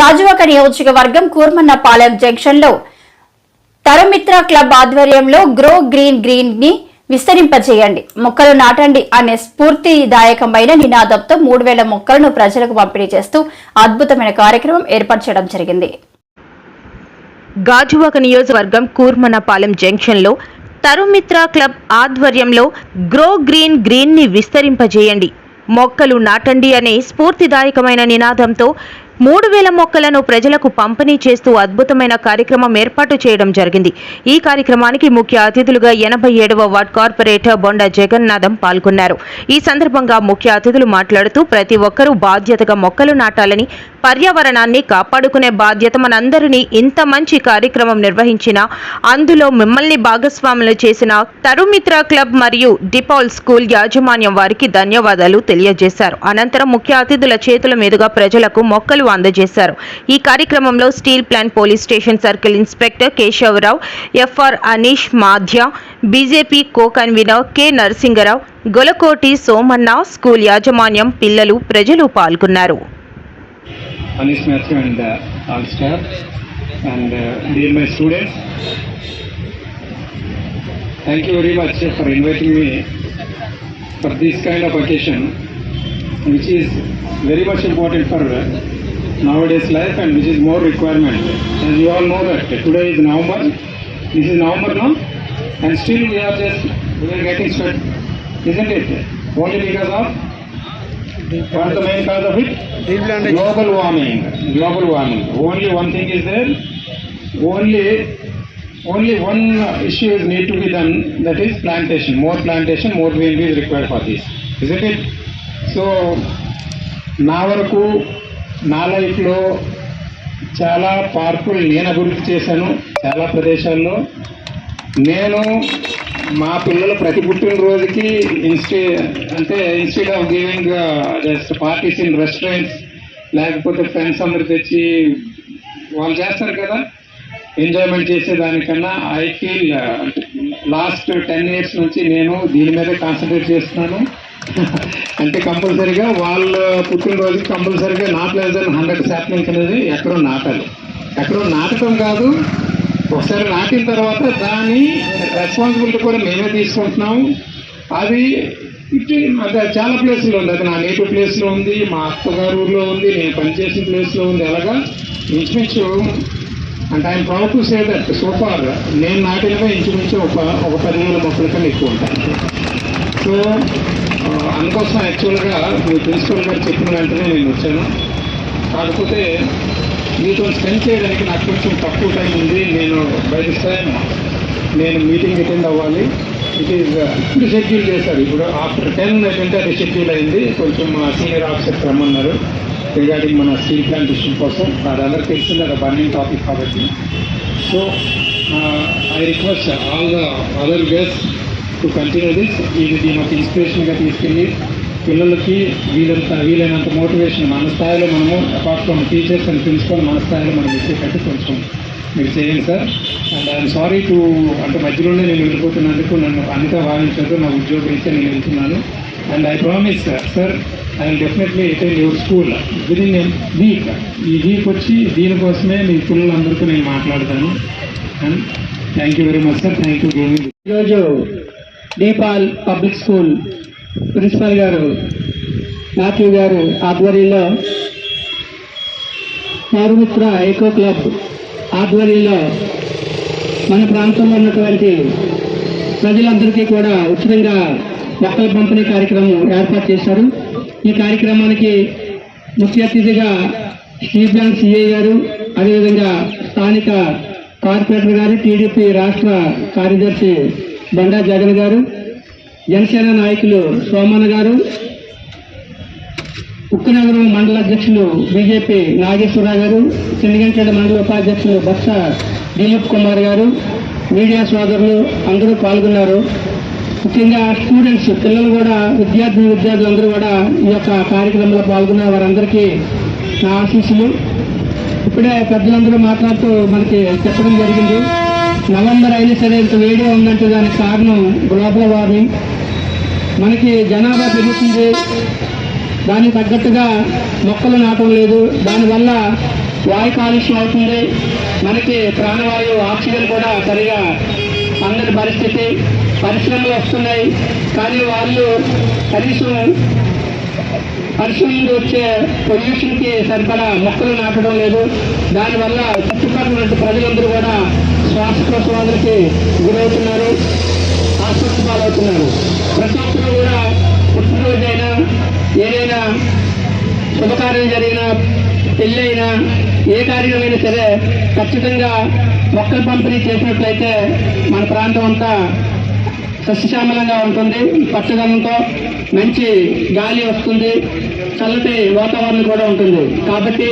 గాజువాక నియోజకవర్గం కూర్మన్నపాలెం జంక్షన్లో తరమిత్ర క్లబ్ ఆధ్వర్యంలో గ్రో గ్రీన్ గ్రీన్ని విస్తరింపజేయండి. మొక్కలు నాటండి అనే స్ఫూర్తిదాయకమైన నినాదంతో మూడు వేల మొక్కలను ప్రజలకు పంపిణీ చేస్తూ అద్భుతమైన కార్యక్రమం ఏర్పాటు చేయడం జరిగింది. గాజువాక నియోజకవర్గం కూర్మనపాలెం జంక్షన్లో తరుమిత్ర క్లబ్ ఆధ్వర్యంలో గ్రో గ్రీన్ గ్రీన్ని విస్తరింపజేయండి. మొక్కలు నాటండి అనే స్ఫూర్తిదాయకమైన నినాదంతో మూడు వేల మొక్కలను ప్రజలకు పంపిణీ చేస్తూ అద్భుతమైన కార్యక్రమం ఏర్పాటు చేయడం జరిగింది. ఈ కార్యక్రమానికి ముఖ్య అతిథులుగా ఎనభై ఏడవ వార్డ్ కార్పొరేటర్ బొండ జగన్నాథం పాల్గొన్నారు. ఈ సందర్భంగా ముఖ్య అతిథులు మాట్లాడుతూ ప్రతి ఒక్కరూ బాధ్యతగా మొక్కలు నాటాలని పర్యావరణాన్ని కాపాడుకునే బాధ్యత మనందరినీ ఇంత మంచి కార్యక్రమం నిర్వహించిన అందులో మిమ్మల్ని భాగస్వాములు చేసిన తరుమిత్ర క్లబ్ మరియు డిపాల్ స్కూల్ యాజమాన్యం వారికి ధన్యవాదాలు తెలియజేశారు. అనంతరం ముఖ్య అతిథుల చేతుల మీదుగా ప్రజలకు మొక్కలు అందజేశారు. ఈ కార్యక్రమంలో steel plant police station circle inspector Keshava Rao FR Anish మాధ్య BJP co convener K Narasinga Rao Golakoti Somanna school యాజమాన్యం పిల్లలు ప్రజలు పాల్గొన్నారు. Thank you very much for inviting me for this kind of occasion which is very much important for nowadays life and which is more requirement. As you all know that today is November, this is November now and still we are just we are getting sweat, isn't it? Only because of what is the main cause of it? Global warming. Global warming. Only one thing is there. Only only one issue is need to be done that is plantation. More plantation, more greenery is required for this. Isn't it? So, now నా లైఫ్లో చాలా పార్కులు నేను అభివృద్ధి చేశాను చాలా ప్రదేశాల్లో. నేను మా పిల్లలు ప్రతి పుట్టినరోజుకి ఇన్స్టి అంటే institute of giving just parties in restaurants లేకపోతే ఫ్రెండ్స్ అందరు తెచ్చి వాళ్ళు చేస్తారు కదా enjoyment చేసేదానికన్నా I feel last ten years నుంచి నేను దీని మీదే కాన్సన్ట్రేట్ చేస్తున్నాను. అంటే కంపల్సరీగా వాళ్ళ పుట్టినరోజుకి కంపల్సరీగా not less than hundred saplings అనేది ఎక్కడో నాటాలి. ఎక్కడో నాటకం కాదు ఒకసారి నాటిన తర్వాత దాని రెస్పాన్సిబిలిటీ కూడా మేమే తీసుకుంటున్నాము. అది ఇటు అది చాలా ప్లేస్లో ఉంది. అది నా నేటివ్ ప్లేస్లో ఉంది మా అత్తగారు ఊర్లో ఉంది నేను పనిచేసిన ప్లేస్లో ఉంది. అలాగా ఇంచుమించు అంటే ఆయన proud to say that super నేను నాటినగా ఇంచుమించు ఒక ఒక పదివేల మొక్కల కన్నా ఎక్కువ ఉంటాను సో అందుకోసం యాక్చువల్గా మీ ప్రిన్సిపల్ గారు చెప్పిన వెంటనే నేను వచ్చాను. కాకపోతే మీతో స్పెండ్ చేయడానికి నాకు కొంచెం తక్కువ టైం ఉంది. నేను బయట టైం నేను మీటింగ్ అటెండ్ అవ్వాలి. ఇట్ ఈజ్ ఇప్పుడు షెడ్యూల్ చేశారు. ఇప్పుడు ఆఫ్టర్ టెన్ ఏంటంటే అది షెడ్యూల్ అయింది. కొంచెం మా సీనియర్ ఆఫీసర్ రమ్మన్నారు. రిగార్డింగ్ మన స్టీల్ ప్లాంట్ ఇష్యూ కోసం. అది అందరికి తెలిసింది అది బర్నింగ్ టాపిక్ కాబట్టి. So I request all the other guest to continue this ఇది దీని ఒక ఇన్స్పిరేషన్గా తీసుకెళ్ళి పిల్లలకి వీలంత వీలైనంత మోటివేషన్ మన స్థాయిలో మనము apart from teachers and principal మన స్థాయిలో మనం ఇచ్చేటట్టు కొంచెం మీరు చేయండి sir. And I'm sorry to అంటే మధ్యలోనే నేను వెళ్ళిపోతున్నందుకు నన్ను అంతా భావించదు నా ఉద్యోగరీత్యా నేను వెళ్తున్నాను. And I promise sir I definitely attend your school with in week ఈ వీక్ వచ్చి దీనికోసమే మీ పిల్లలందరితో నేను మాట్లాడతాను. And thank you very much sir thank you gaming ఈరోజు నేపాల్ పబ్లిక్ స్కూల్ ప్రిన్సిపల్ గారు మాథ్యూ గారు ఆధ్వర్యంలో మారుమిత్ర ఎకో క్లబ్ ఆధ్వర్యంలో మన ప్రాంతంలో ఉన్నటువంటి ప్రజలందరికీ కూడా ఉచితంగా మొక్కల పంపిణీ కార్యక్రమం ఏర్పాటు చేశారు. ఈ కార్యక్రమానికి ముఖ్య అతిథిగా స్టేట్ బ్యాంక్ సిఐ గారు అదేవిధంగా స్థానిక కార్పొరేటర్ గారు టీడీపీ రాష్ట్ర కార్యదర్శి బండా జగన్ గారు జనసేన నాయకులు సోమన్న గారు ఉక్కునగరం మండల అధ్యక్షులు బీజేపీ నాగేశ్వరరావు గారు చిన్నగంటెడ మండల ఉపాధ్యక్షులు బొత్స దిలీప్ కుమార్ గారు మీడియా సోదరులు అందరూ పాల్గొన్నారు. ముఖ్యంగా స్టూడెంట్స్ పిల్లలు కూడా విద్యార్థి విద్యార్థులు అందరూ కూడా ఈ యొక్క కార్యక్రమంలో పాల్గొన్న వారందరికీ నా ఆశీస్సులు. ఇప్పుడే పెద్దలందరూ మాట్లాడుతూ మనకి చెప్పడం జరిగింది. నవంబర్ అయినా సరే ఇంత వేడిగా ఉందంటే దానికి కారణం గ్లోబల్ వార్మింగ్ మనకి జనాభా పెరుగుతుంది. దానికి తగ్గట్టుగా మొక్కలు నాటం లేదు. దానివల్ల వాయు కాలుష్యం అవుతుంది. మనకి ప్రాణవాయువు ఆక్సిజన్ కూడా సరిగా అందరి పరిస్థితి పరిశ్రమలు వస్తున్నాయి. కానీ వాళ్ళు కనీసం పరిశ్రమ నుండి వచ్చే పొల్యూషన్కి సరిపడా మొక్కలు నాటడం లేదు. దానివల్ల చుట్టుపక్కల శ్వాసకోశ గురవుతున్నారు ఆసక్తి పాలవుతున్నారు ప్రతి ఒక్కరు కూడా పుట్టినరోజైనా ఏదైనా శుభకార్యం జరిగినా పెళ్ళైనా ఏ కార్యమైనా సరే ఖచ్చితంగా మొక్కలు పంపిణీ చేసినట్లయితే మన ప్రాంతం అంతా సస్యశ్యామలంగా ఉంటుంది. పచ్చదనంతో మంచి గాలి వస్తుంది. చల్లటి వాతావరణం కూడా ఉంటుంది. కాబట్టి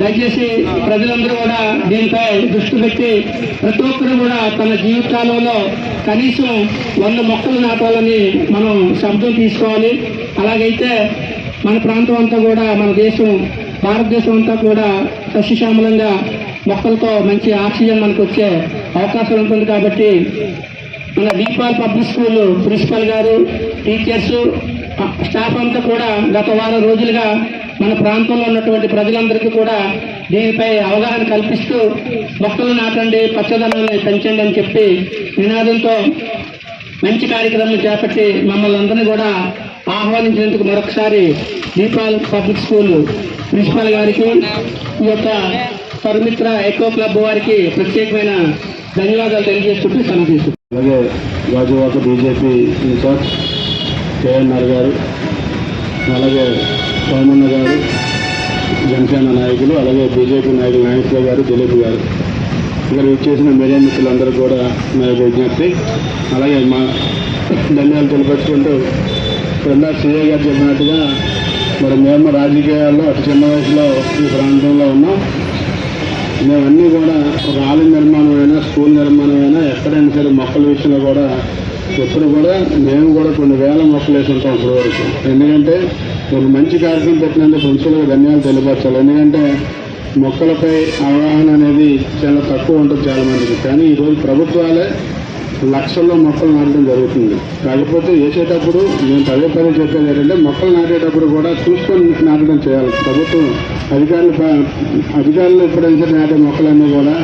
దయచేసి ప్రజలందరూ కూడా దీనిపై దృష్టి పెట్టి ప్రతి ఒక్కరు కూడా తన జీవితాలలో కనీసం వంద మొక్కలు నాటాలని మనం శబ్దం తీసుకోవాలి. అలాగైతే మన ప్రాంతం అంతా కూడా మన దేశం భారతదేశం అంతా కూడా సస్యశ్యామలంగా మొక్కలతో మంచి ఆక్సిజన్ మనకు వచ్చే అవకాశం ఉంటుంది కాబట్టి మన దీపాల్ పబ్లిక్ స్కూల్ ప్రిన్సిపల్ గారు టీచర్స్ స్టాఫ్ అంతా కూడా గత వారం రోజులుగా మన ప్రాంతంలో ఉన్నటువంటి ప్రజలందరికీ కూడా దీనిపై అవగాహన కల్పిస్తూ మొక్కలు నాటండి పచ్చదనాన్ని పెంచండి అని చెప్పి నినాదంతో మంచి కార్యక్రమం చేపట్టి మమ్మల్ని అందరినీ కూడా ఆహ్వానించినందుకు మరొకసారి దీపాల్ పబ్లిక్ స్కూల్ ప్రిన్సిపాల్ గారికి ఈ యొక్క పరమిత్ర ఎకో క్లబ్ వారికి ప్రత్యేకమైన ధన్యవాదాలు తెలియజేసుకుంటూ సెలవు అలాగే గాజువాక బీజేపీ ఇన్ఛార్జ్ కేఎన్ఆర్ గారు అలాగే సోమన్న గారు జనసేన నాయకులు అలాగే బీజేపీ నాయకులు నాయకుల గారు దిలీప్ గారు. ఇక్కడ ఇచ్చేసిన మీడియా మిత్రులందరూ కూడా నా యొక్క విజ్ఞప్తి. అలాగే మా ధన్యాలు తెలిపెట్టుకుంటూ క్రింద సీఏ గారు చెప్పినట్టుగా మరి మేము రాజకీయాల్లో అటు చిన్న వయసులో ఈ ప్రాంతంలో ఉన్నాం. మేమన్నీ కూడా ఒక ఆలయ నిర్మాణం అయినా స్కూల్ నిర్మాణం అయినా ఎక్కడైనా సరే మొక్కల విషయంలో కూడా ఎప్పుడు కూడా మేము కూడా కొన్ని వేల మొక్కలు వేసి ఉంటాం ఇప్పటి వరకు ఎందుకంటే ఒక మంచి కార్యక్రమం పెట్టినందుకు ప్రిన్సిపల్గా ధన్యాలు తెలియపరచాలి. ఎందుకంటే మొక్కలపై అవగాహన అనేది చాలా తక్కువ ఉంటుంది చాలా మందికి కానీ ఈరోజు ప్రభుత్వాలే లక్షల్లో మొక్కలు నాటడం జరుగుతుంది. కాకపోతే వేసేటప్పుడు నేను పదే పదే చెప్పేది ఏంటంటే మొక్కలు నాటేటప్పుడు కూడా చూసుకొని నాటడం చేయాలి. ప్రభుత్వం అధికారులు అధికారులు ఎప్పుడైనా నాటే మొక్కలన్నీ కూడా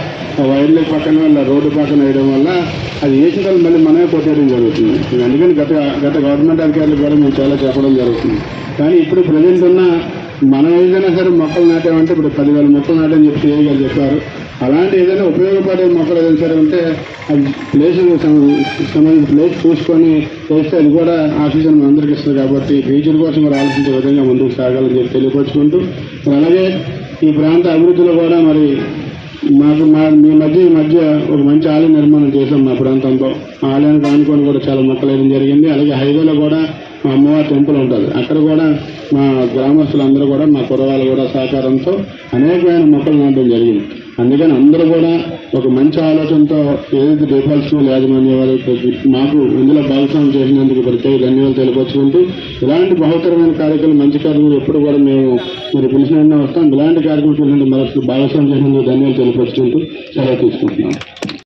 వైర్ల పక్కన వల్ల రోడ్డు పక్కన వేయడం వల్ల అది వేసిన తర్వాత మళ్ళీ మనమే కొట్టేయడం జరుగుతుంది. అందుకని గత గత గవర్నమెంట్ అధికారులు కూడా మేము చాలా చెప్పడం జరుగుతుంది. కానీ ఇప్పుడు ప్రజెంట్ ఉన్న మనం ఏదైనా సరే మొక్కలు నాటామంటే ఇప్పుడు పదివేల మొక్కలు నాటని చెప్పి సిఐ గారు చెప్పారు. అలాంటి ఏదైనా ఉపయోగపడే మొక్కలు ఏదైనా సరే ఉంటే అది ప్లేస్ సంబంధించిన ప్లేస్ చూసుకొని చేస్తే అది కూడా ఆక్సిజన్ మన అందరికి ఇస్తుంది కాబట్టి ఫ్యూచర్ కోసం మరి ఆలోచించే విధంగా ముందుకు సాగాలని చెప్పి తెలియపరుచుకుంటూ అలాగే ఈ ప్రాంత అభివృద్ధిలో కూడా మరి మాకు మా మీ మధ్య ఈ మధ్య ఒక మంచి ఆలయ నిర్మాణం చేశాం మా ప్రాంతంలో. ఆ ఆలయానికి ఆనుకొని కూడా చాలా మొక్కలు వేయడం జరిగింది. అలాగే హైవేలో కూడా మా అమ్మవారి టెంపుల్ ఉంటుంది. అక్కడ కూడా మా గ్రామస్తులందరూ కూడా మా కురవాళ్ళు కూడా సహకారంతో అనేకమైన మొక్కలు నాటడం జరిగింది. అందుకని అందరూ కూడా ఒక మంచి ఆలోచనతో ఏదైతే డిఫాల్ట్ స్కూల్ యాజమాన్య వారు మాకు ఇందులో భాగస్వామ్యం చేసినందుకు ప్రత్యేక ధన్యవాదాలు తెలియపరుచుకుంటూ ఇలాంటి బహుతరమైన కార్యక్రమం మంచి కార్యక్రమం ఎప్పుడు కూడా మేము మీరు పిలిచిన వస్తాం. ఇలాంటి కార్యక్రమం మరొక భాగస్వామ్యం చేసినందుకు ధన్యవాదాలు తెలియపరుచుకుంటూ సెలవు తీసుకుంటున్నాం.